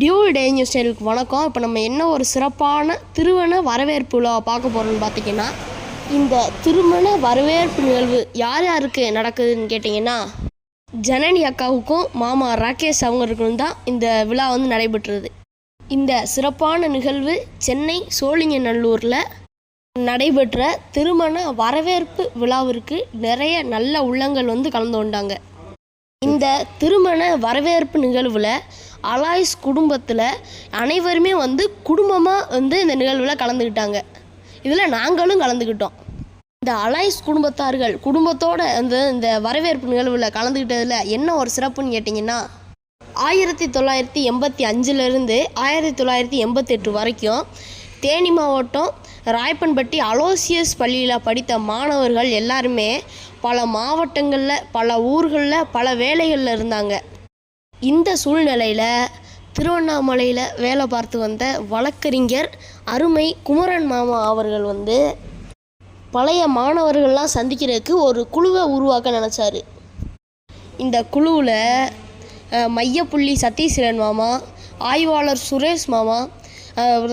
Dual டே news சேனலுக்கு வணக்கம். இப்போ நம்ம என்ன ஒரு சிறப்பான திருமண வரவேற்பு விழாவை பார்க்க போகிறோம்னு பார்த்தீங்கன்னா இந்த திருமண வரவேற்பு நிகழ்வு யார் யாருக்கு நடக்குதுன்னு கேட்டிங்கன்னா ஜனனி அக்காவுக்கும் மாமா ராகேஷ் அவங்களுக்கும் தான் இந்த விழா வந்து நடைபெற்றது. இந்த சிறப்பான நிகழ்வு சென்னை சோழிங்கநல்லூரில் நடைபெற்ற திருமண வரவேற்பு விழாவிற்கு நிறைய நல்ல உள்ளங்கள் வந்து கலந்து கொண்டாங்க. இந்த திருமண வரவேற்பு நிகழ்வில் அலாய்ஸ் குடும்பத்தில் அனைவருமே வந்து குடும்பமாக வந்து இந்த நிகழ்வில் கலந்துக்கிட்டாங்க இதில் நாங்களும் கலந்துக்கிட்டோம் இந்த அலாய்ஸ் குடும்பத்தார்கள் குடும்பத்தோட அந்த இந்த வரவேற்பு நிகழ்வில் கலந்துக்கிட்டதில் என்ன ஒரு சிறப்புன்னு கேட்டிங்கன்னா ஆயிரத்தி தொள்ளாயிரத்தி எண்பத்தி அஞ்சுலேருந்து ஆயிரத்தி தொள்ளாயிரத்தி எண்பத்தெட்டு வரைக்கும் தேனி மாவட்டம் ராயப்பன்பட்டி அலோசியஸ் பள்ளியில் படித்த மாணவர்கள் எல்லாருமே பல மாவட்டங்களில் பல ஊர்களில் பல வேலைகளில் இருந்தாங்க. இந்த சூழ்நிலையில் திருவண்ணாமலையில் வேலை பார்த்து வந்த வழக்கறிஞர் அருமை குமரன் மாமா அவர்கள் வந்து பழைய மாணவர்கள்லாம் சந்திக்கிறதுக்கு ஒரு குழுவை உருவாக்க நினச்சாரு. இந்த குழுவில் மையப்புள்ளி சதீஸ்வரன் மாமா ஆய்வாளர் சுரேஷ் மாமா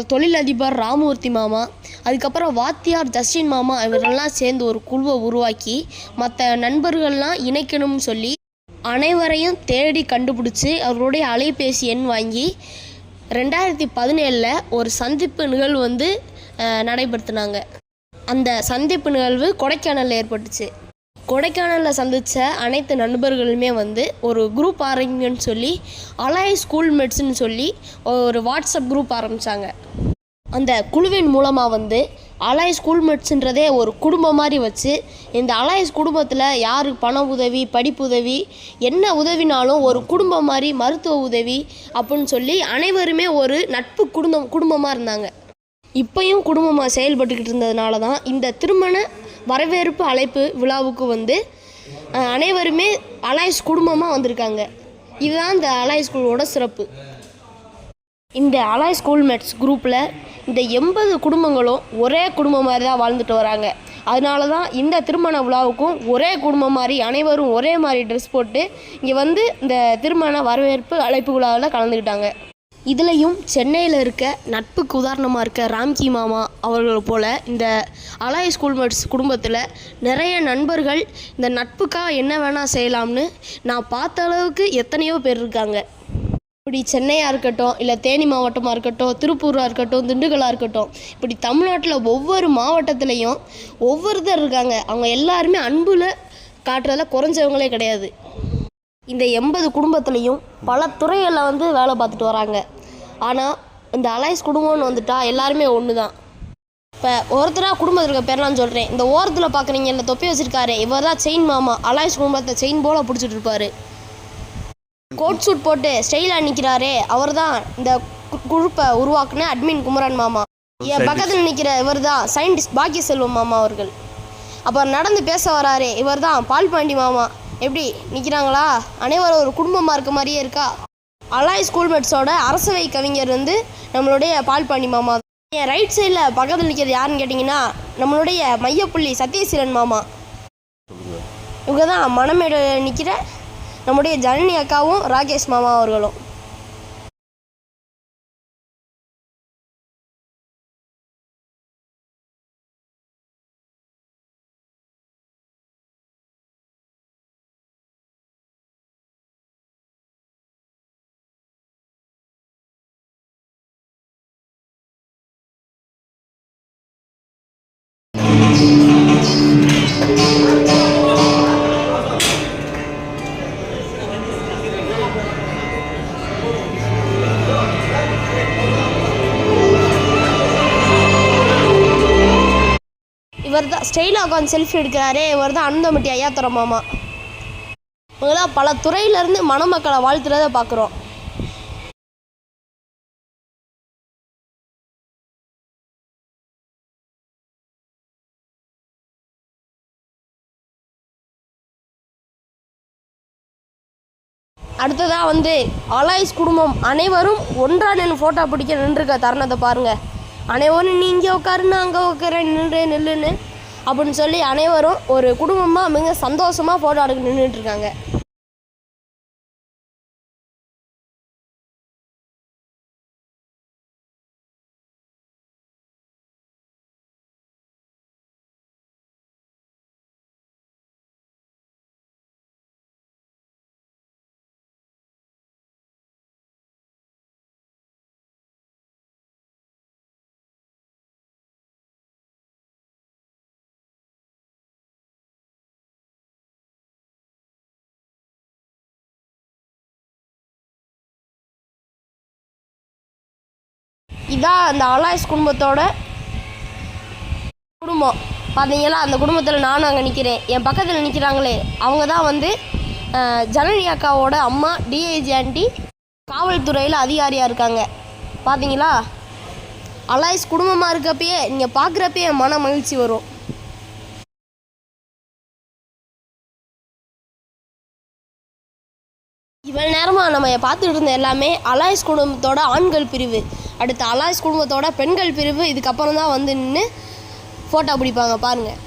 தொழிலதிபர் ராமூர்த்தி மாமா அதுக்கப்புறம் வாத்தியார் ஜஸ்டின் மாமா இவரெல்லாம் சேர்ந்து ஒரு குழுவை உருவாக்கி மற்ற நண்பர்கள்லாம் இணைக்கணும்னு சொல்லி அனைவரையும் தேடி கண்டுபிடிச்சி அவர்களுடைய அலைபேசி எண் வாங்கி ரெண்டாயிரத்தி பதினேழில் ஒரு சந்திப்பு நிகழ்வு வந்து நடைபெறுத்தினாங்க. அந்த சந்திப்பு நிகழ்வு கொடைக்கானலில் ஏற்பட்டுச்சு. கொடைக்கானலில் சந்தித்த அனைத்து நண்பர்களுமே வந்து ஒரு குரூப் ஆரம்பிங்கன்னு சொல்லி அலாய் ஸ்கூல் மெட்ஸுன்னு சொல்லி ஒரு வாட்ஸ்அப் குரூப் ஆரம்பித்தாங்க அந்த குழுவின் மூலமாக வந்து அலாய்ஸ் ஸ்கூல்மெட்ஸுன்றதே ஒரு குடும்பம் மாதிரி வச்சு இந்த அலாய்ஸ் குடும்பத்தில் யார் பண உதவி படிப்பு உதவி என்ன உதவினாலும் ஒரு குடும்பம் மாதிரி மருத்துவ உதவி அப்படின்னு சொல்லி அனைவருமே ஒரு நட்பு குடும்பம் குடும்பமாக இருந்தாங்க. இப்பயும் குடும்பமாக செயல்பட்டுக்கிட்டு இருந்ததுனால தான் இந்த திருமண வரவேற்பு அழைப்பு விழாவுக்கு வந்து அனைவருமே அலாய்ஸ் குடும்பமாக வந்திருக்காங்க. இதுதான் இந்த அலாய் ஸ்கூலோட சிறப்பு. இந்த அலாய் ஸ்கூல்மேட்ஸ் குரூப்பில் இந்த எண்பது குடும்பங்களும் ஒரே குடும்பம் மாதிரி தான் வாழ்ந்துட்டு வராங்க. அதனால தான் இந்த திருமண விழாவுக்கும் ஒரே குடும்பம் மாதிரி அனைவரும் ஒரே மாதிரி ட்ரெஸ் போட்டு இங்கே வந்து இந்த திருமண வரவேற்பு அழைப்பு விழாவில் கலந்துக்கிட்டாங்க இதுலேயும் சென்னையில் இருக்க நட்புக்கு உதாரணமாக இருக்க ராம்கி மாமா அவர்கள் போல் இந்த அலாய் ஸ்கூல்மேட்ஸ் குடும்பத்தில் நிறைய நண்பர்கள் இந்த நட்புக்காக என்ன வேணால் செய்யலாம்னு நான் பார்த்த அளவுக்கு எத்தனையோ பேர் இருக்காங்க. இப்படி சென்னையாக இருக்கட்டும் இல்லை தேனி மாவட்டமாக இருக்கட்டும் திருப்பூராக இருக்கட்டும் திண்டுக்கலாக இருக்கட்டும் இப்படி தமிழ்நாட்டில் ஒவ்வொரு மாவட்டத்துலேயும் ஒவ்வொருத்தர் இருக்காங்க. அவங்க எல்லாருமே அன்பில் காட்டுறதுல குறைஞ்சவங்களே கிடையாது. இந்த எண்பது குடும்பத்துலேயும் பல துறைகளில் வந்து வேலை பார்த்துட்டு வராங்க. ஆனால் இந்த அலைஸ் குடும்பம்னு வந்துட்டா எல்லாருமே ஒன்று தான் இப்போ ஒருத்தராக குடும்பத்தில் இருக்க பேர்லாம் சொல்கிறேன் இந்த ஓரத்தில் பார்க்குறீங்க இந்த தொப்பி வச்சுருக்காரு. இவர் தான் செயின் மாமா. அலாய்ஸ் குடும்பத்தை செயின் போல் பிடிச்சிட்டு இருப்பாரு. கோட் சூட் போட்டு ஸ்டைலாக நிற்கிறாரே அவர் தான் இந்த குழுப்பை உருவாக்குன அட்மின் குமரன் மாமா. என் பக்கத்தில் நிற்கிற இவர் தான் சயின்டிஸ்ட் பாக்கிய செல்வம் மாமா அவர்கள். அப்புறம் நடந்து பேச வராரு இவர் தான் பால்பாண்டி மாமா. எப்படி நிற்கிறாங்களா அனைவரும் ஒரு குடும்பமாக இருக்க மாதிரியே இருக்கா? அலாய் ஸ்கூல்மேட்ஸோட அரசவை கவிஞர் வந்து நம்மளுடைய பால்பாண்டி மாமா. என் ரைட் சைடில் பக்கத்தில் நிற்கிறது யாருன்னு கேட்டிங்கன்னா நம்மளுடைய மையப்புள்ளி சத்யசீலன் மாமா. இவங்க தான் மணமேடு நிற்கிற நம்முடைய ஜனனி அக்காவும் ராகேஷ் மாமா அவர்களும். இவர் தான் ஸ்டைலாக உட்காந்து செல்ஃபி எடுக்கிறாரே இவர் தான் அனந்தமட்டி ஐயாத்துற மாமா. முதலாக பல துறையிலேருந்து மணமக்களை வாழ்த்துறத பார்க்குறோம். அடுத்ததாக வந்து அலாய்ஸ் குடும்பம் அனைவரும் ஒன்றா ஃபோட்டோ பிடிக்க நின்றுருக்க தருணத்தை பாருங்கள் அனைவரும் நீ இங்கே உட்காரு நான் அங்கே உட்காரேன் நின்று நில்லுன்னு அப்படின்னு சொல்லி அனைவரும் ஒரு குடும்பமாக மிக சந்தோஷமாக ஃபோட்டோ எடுக்க நின்றுட்டுருக்காங்க இதான் அந்த அலாய்ஸ் குடும்பத்தோட குடும்பம். பார்த்தீங்களா அந்த குடும்பத்தில் நானும் அங்கே நிற்கிறேன் என் பக்கத்தில் நிற்கிறாங்களே அவங்க தான் வந்து ஜனனி அக்காவோட அம்மா டிஐஜி ஆண்டி காவல்துறையில் அதிகாரியாக இருக்காங்க. பார்த்தீங்களா அலாய்ஸ் குடும்பமாக இருக்கப்பயே நீங்கள் பார்க்குறப்பயே மன மகிழ்ச்சி வரும். இவ்வளோ நேரமாக நம்ம பார்த்துட்டு இருந்த எல்லாமே அலாய்ஸ் குடும்பத்தோட ஆண்கள் பிரிவு. அடுத்து அலாய்ஸ் குடும்பத்தோட பெண்கள் பிரிவு. இதுக்கப்புறம் தான் வந்து நின்று ஃபோட்டோ பிடிப்பாங்க பாருங்கள்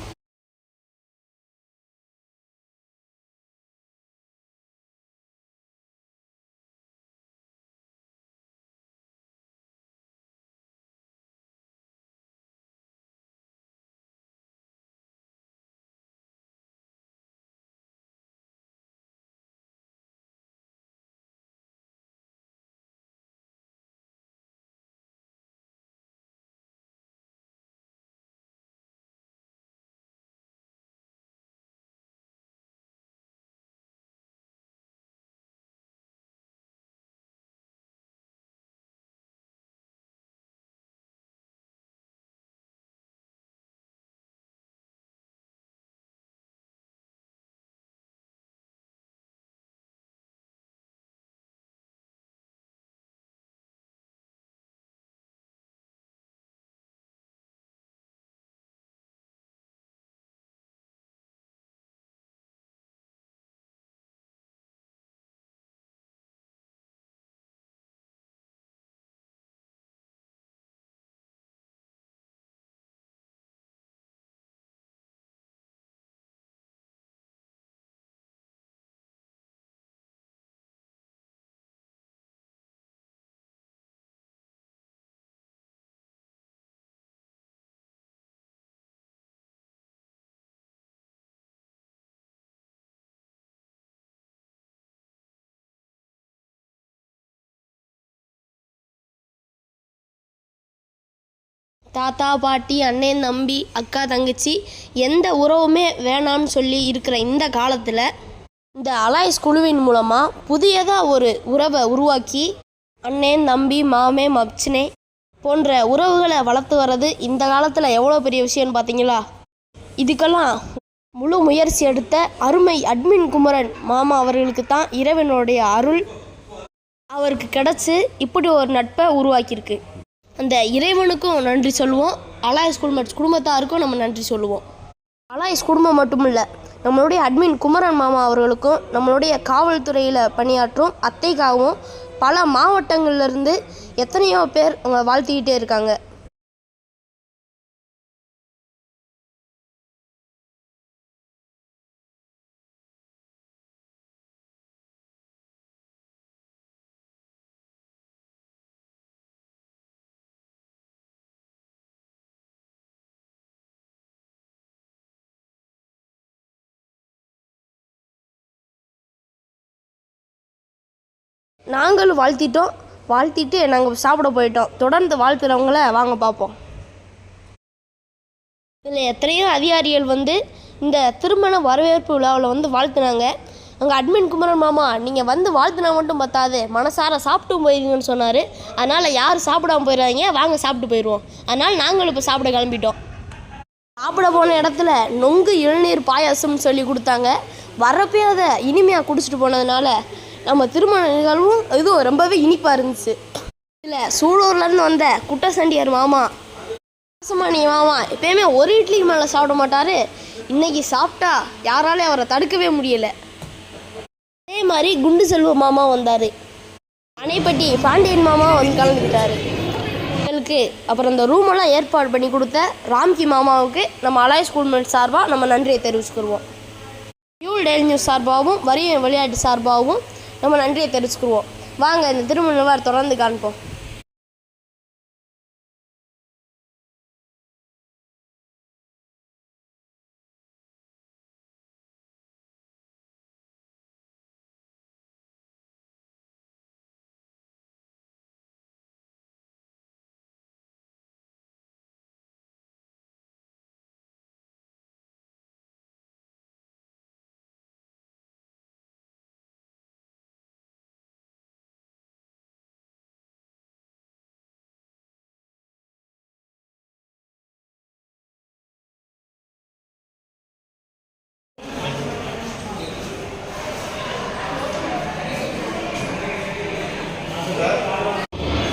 தாத்தா பாட்டி அண்ணன் தம்பி அக்கா தங்கச்சி எந்த உறவுமே வேணாம்னு சொல்லி இருக்கிற இந்த காலத்தில் இந்த அலாய்ஸ் குழுவின் மூலமாக புதியதாக ஒரு உறவை உருவாக்கி அண்ணன் தம்பி மாமே மப்சினே போன்ற உறவுகளை வளர்த்து வர்றது இந்த காலத்தில் எவ்வளோ பெரிய விஷயம்னு பார்த்தீங்களா இதுக்கெல்லாம் முழு முயற்சி எடுத்த அருமை அட்மின் குமரன் மாமா அவர்களுக்கு தான் இறைவனுடைய அருள் அவருக்கு கிடச்சி இப்படி ஒரு நட்பை உருவாக்கியிருக்கு. அந்த இறைவனுக்கும் நன்றி சொல்லுவோம். அலாயஸ் மட்ஸ் குடும்பத்தாருக்கும் நம்ம நன்றி சொல்லுவோம். அலாயஸ் குடும்பம் மட்டும் இல்லை நம்மளுடைய அட்மின் குமரன் மாமா அவர்களுக்கும் நம்மளுடைய காவல்துறையில் பணியாற்றும் அத்தைக்காகவும் பல மாவட்டங்கள்லேருந்து எத்தனையோ பேர் அவங்க வாழ்த்திக்கிட்டே இருக்காங்க. நாங்களும் வாழ்த்திட்டோம். வாழ்த்திட்டு நாங்கள் சாப்பிட போயிட்டோம். தொடர்ந்து வாழ்த்துறவங்கள வாங்க பார்ப்போம். இதில் எத்தனையோ அதிகாரிகள் வந்து இந்த திருமண வரவேற்பு விழாவில் வந்து வாழ்த்துனாங்க. அங்கே அட்மின் குமரன் மாமா நீங்கள் வந்து வாழ்த்துனா மட்டும் பத்தாது. மனசார சாப்பிட்டு போயிருங்கன்னு சொன்னார். அதனால் யாரும் சாப்பிடாம போயிடாதீங்க வாங்க சாப்பிட்டு போயிடுவோம். அதனால் நாங்களும் இப்போ சாப்பிட கிளம்பிட்டோம். சாப்பிட போன இடத்துல நொங்கு இளநீர் பாயாசம்னு சொல்லி கொடுத்தாங்க. வரப்பே அதை இனிமையாக குடிச்சிட்டு போனதுனால நம்ம திருமண நிகழ்வும் இதுவும் ரொம்பவே இனிப்பாக இருந்துச்சு. இதில் சூலூர்லேருந்து வந்த குட்டசண்டியார் மாமா ராசமணி மாமா எப்பயுமே ஒரு இட்லிக்கு மேலே சாப்பிட மாட்டார். இன்னைக்கு சாப்பிட்டா யாராலையும் அவரை தடுக்கவே முடியலை. அதே மாதிரி குண்டு செல்வ மாமா வந்தார். அணைப்பட்டி பாண்டியன் மாமா வந்து கலந்துக்கிட்டாரு. எங்களுக்கு அப்புறம் இந்த ரூமெல்லாம் ஏற்பாடு பண்ணி கொடுத்த ராம்கி மாமாவுக்கு நம்ம அலாய் ஸ்கூல்மெண்ட் சார்பாக நம்ம நன்றியை தெரிவிச்சுக்கிடுவோம் யூல் டெய்லி நியூஸ் சார்பாகவும் வரிய விளையாட்டு சார்பாகவும் நம்ம நன்றியை தெரிஞ்சுக்குவோம் வாங்க இந்த திருமண தொடர்ந்து காண்போம்.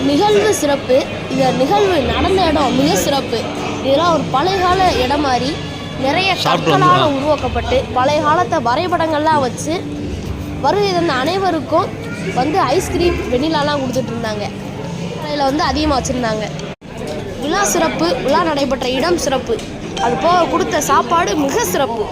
நிகழ்வு சிறப்பு. இந்த நிகழ்வு நடந்த இடம் மிக சிறப்பு. இதெல்லாம் ஒரு பழைய கால இடம் மாதிரி நிறைய கற்களால். உருவாக்கப்பட்டு பழைய காலத்தை வரைபடங்கள்லாம் வச்சு வருகை தந்த அனைவருக்கும் வந்து ஐஸ்கிரீம் வெண்ணிலாலாம் கொடுத்துட்டு இருந்தாங்க. அதில் வந்து அதிகமாக வச்சுருந்தாங்க. விழா சிறப்பு விழா நடைபெற்ற இடம் சிறப்பு. அது போக கொடுத்த சாப்பாடு மிக சிறப்பு.